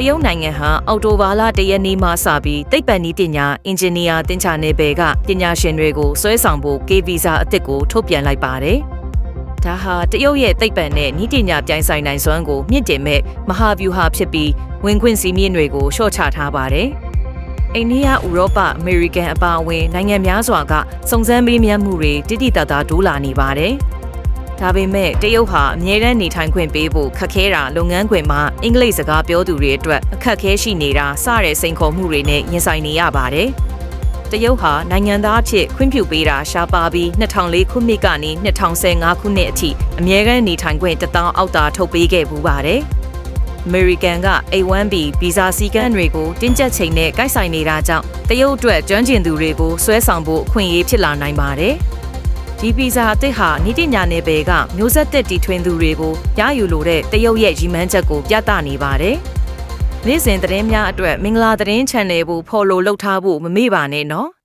တရုတ်နိုင်ငံဟာအော်တိုဘာလတရက်နေ့မှစပြီးသိပ္ပံနည်းပညာအင်ဂျင်နီယာတင်ချာနယ်ပယ်ကပညာရှင်တွေကိုဆွဲဆောင်ဖို့ K visa အသစ်ကိုထုတ်ပြန်လိုက်ပါတယ်။ဒါဟာတရုတ်ရဲ့သိပ္ပံနဲ့နည်းပညာပြိုင်ဆိုင်နိုင်စွမ်းကိုမြင့်တင်မဲ့မဟာဗျူဟာဖြစ်ပြီးဝင်ခွင့်စီးမြင့်တွေကိုလျှော့ချထားပါတယ်။အိန္ဒိယဥရောပအမေရိကန်အပါအဝင်နိုင်ငံများစွာကစုံစမ်းမေးမြန်းမှုတွေတိတိတတ်တာဒိုးလာနေပါတယ်။ ဒါပေမဲ့တရုတ်ဟာအမြဲတမ်းနေထိုင်ခွင့်ပေးဖို့ခက်ခဲတာလုပ်ငန်းခွင်မှာအင်္ဂလိပ်စကားပြောသူတွေအတွက်အခက်အခဲရှိနေတာစတဲ့စိန်ခေါ်မှုတွေနဲ့ရင်ဆိုင်နေရပါတယ်။တရုတ်ဟာနိုင်ငံသားအဖြစ်ခွင့်ပြုပေးတာရှားပါပြီး2004ခုနှစ်ကနေ2015ခုနှစ်အထိအမြဲတမ်းနေထိုင်ခွင့်တစ်တောင်းအောက်သာထုတ်ပေးခဲ့ပူပါတယ်။ American က A1B ဗီဇာစည်းကမ်းတွေကိုတင်းကျပ်ချိန်နဲ့ကိုက်ဆိုင်နေတာကြောင့်တရုတ်အတွက်ကျွမ်းကျင်သူတွေကိုဆွဲဆောင်ဖို့အခွင့်အရေးဖြစ်လာနိုင်ပါတယ်။ ဒီဗီဇာအသစ်ဟာနိတိညာနယ်ပယ်ကမျိုးဆက်သက်တီထွင်သူတွေကိုရယူလိုတဲ့တရုတ်ရဲ့ရည်မှန်းချက်ကိုပြသနေပါတယ်။နေ့စဉ်သတင်းများအတွက်မင်္ဂလာသတင်း channel ကို follow လုပ်ထားဖို့မမေ့ပါနဲ့နော်။